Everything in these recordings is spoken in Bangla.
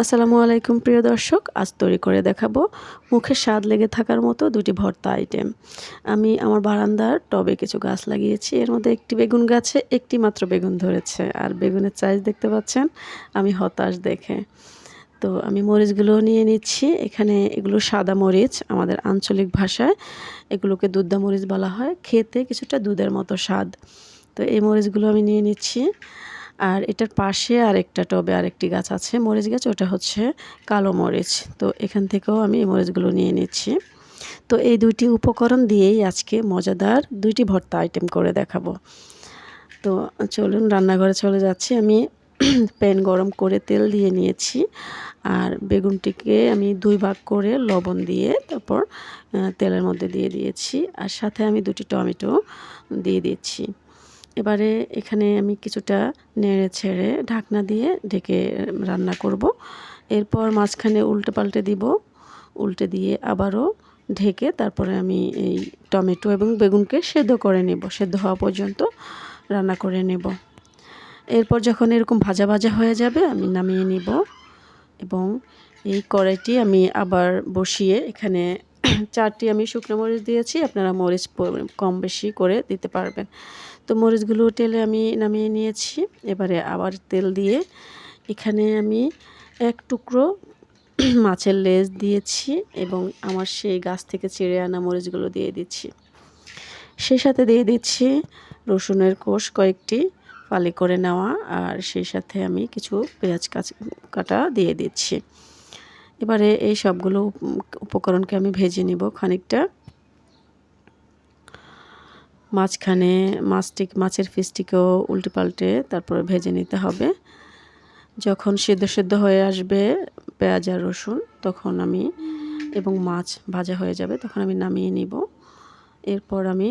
আসসালামু আলাইকুম, প্রিয় দর্শক। আজ তৈরি করে দেখাবো মুখে স্বাদ লেগে থাকার মতো দুটি ভর্তা আইটেম আমি আমার বারান্দার টবে কিছু গাছ লাগিয়েছি। এর মধ্যে একটি বেগুন গাছে একটি মাত্র বেগুন ধরেছে। আর বেগুনের সাইজ দেখতে পাচ্ছেন, আমি হতাশ দেখে। তো আমি মরিচগুলো নিয়ে নিচ্ছি। এখানে এগুলো সাদা মরিচ, আমাদের আঞ্চলিক ভাষায় এগুলোকে দুধদা মরিচ বলা হয়। খেতে কিছুটা দুধের মতো স্বাদ। তো এই মরিচগুলো আমি নিয়ে নিচ্ছি। আর এটার পাশে আরেকটা টবে আরেকটি গাছ আছে, মরিচ গাছ, ওটা হচ্ছে কালো মরিচ। তো এখান থেকেও আমি এই মরিচগুলো নিয়ে নিচ্ছি। তো এই দুইটি উপকরণ দিয়েই আজকে মজাদার দুইটি ভর্তা আইটেম করে দেখাবো। তো চলুন রান্নাঘরে চলে যাচ্ছি। আমি প্যান গরম করে তেল দিয়ে নিয়েছি আর বেগুনটিকে আমি দুই ভাগ করে লবণ দিয়ে তারপর তেলের মধ্যে দিয়ে দিয়েছি। আর সাথে আমি দুটি টমেটো দিয়ে দিচ্ছি। এবারে এখানে আমি কিছুটা নেড়ে ছেড়ে ঢাকনা দিয়ে ঢেকে রান্না করব। এরপর মাঝখানে উল্টে পাল্টে দিব। উল্টে দিয়ে আবারও ঢেকে তারপরে আমি এই টমেটো এবং বেগুনকে সেদ্ধ করে নেব। সেদ্ধ হওয়া পর্যন্ত রান্না করে নেব। এরপর যখন এরকম ভাজা ভাজা হয়ে যাবে, আমি নামিয়ে নিব এবং এই কড়াইটি আমি আবার বসিয়ে এখানে চারটি আমি শুকনো মরিচ দিয়েছি, আপনারা মরিচ কম বেশি করে দিতে পারবেন। তো মরিচগুলো তেলে আমি নামিয়ে নিয়েছি, এবারে আবার তেল দিয়ে এখানে আমি এক টুকরো মাছের লেজ দিয়েছি এবং আমার সেই গাছ থেকে চিড়ে আনা মরিচগুলো দিয়ে দিচ্ছি। সেই সাথে দিয়ে দিচ্ছি রসুনের কোষ কয়েকটি ফালি করে নেওয়া, আর সেই সাথে আমি কিছু পেঁয়াজ কাটা দিয়ে দিচ্ছি। এবারে এই সবগুলো উপকরণকে আমি ভেজে নিব খানিকটা। মাঝখানে মাছটি মাছের ফিসটিকেও উল্টে পাল্টে তারপরে ভেজে নিতে হবে। যখন সেদ্ধ সেদ্ধ হয়ে আসবে পেঁয়াজ আর রসুন, তখন আমি এবং মাছ ভাজা হয়ে যাবে, তখন আমি নামিয়ে নিব। এরপর আমি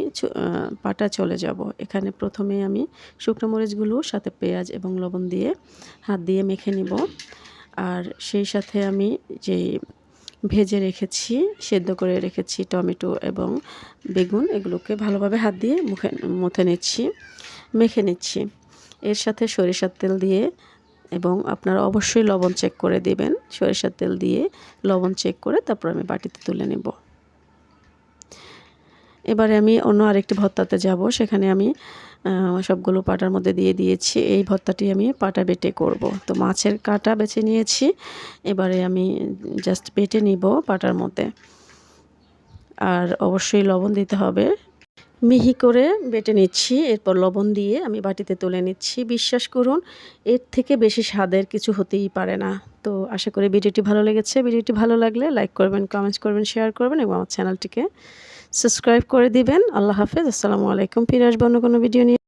পাটা চলে যাব। এখানে প্রথমে আমি শুকনো মরিচগুলো, সাথে পেঁয়াজ এবং লবণ দিয়ে হাত দিয়ে মেখে নিব। আর সেই সাথে আমি যে ভেজে রেখেছি, সেদ্ধ করে রেখেছি টমেটো এবং বেগুন, এগুলোকে ভালোভাবে হাত দিয়ে মুখে, মুথে নিচ্ছি, মেখে নিচ্ছি। এর সাথে সরিষার তেল দিয়ে এবং আপনারা অবশ্যই লবণ চেক করে দেবেন। সরিষার তেল দিয়ে লবণ চেক করে তারপর আমি বাটিতে তুলে নেব। এবারে আমি অন্য আরেকটি ভর্তাতে যাব। সেখানে আমি সবগুলো পাটার মধ্যে দিয়ে দিয়েছি। এই ভর্তাটি আমি পাটা বেটে করব। তো মাছের কাটা বেছে নিয়েছি। এবারে আমি জাস্ট বেটে নিব পাটার মধ্যে। আর অবশ্যই লবণ দিতে হবে। মিহি করে বেটে নিচ্ছি। এরপর লবণ দিয়ে আমি বাটিতে তুলে নিচ্ছি। বিশ্বাস করুন, এর থেকে বেশি স্বাদের কিছু হতেই পারে না। তো আশা করি ভিডিওটি ভালো লেগেছে। ভিডিওটি ভালো লাগলে লাইক করবেন কমেন্টস করবেন শেয়ার করবেন এবং আমার চ্যানেলটিকে সাবস্ক্রাইব করে দিবেন। আল্লাহ হাফেজ। আসসালামু আলাইকুম। ফিরে আসব অন্য কোনো ভিডিও নিয়ে।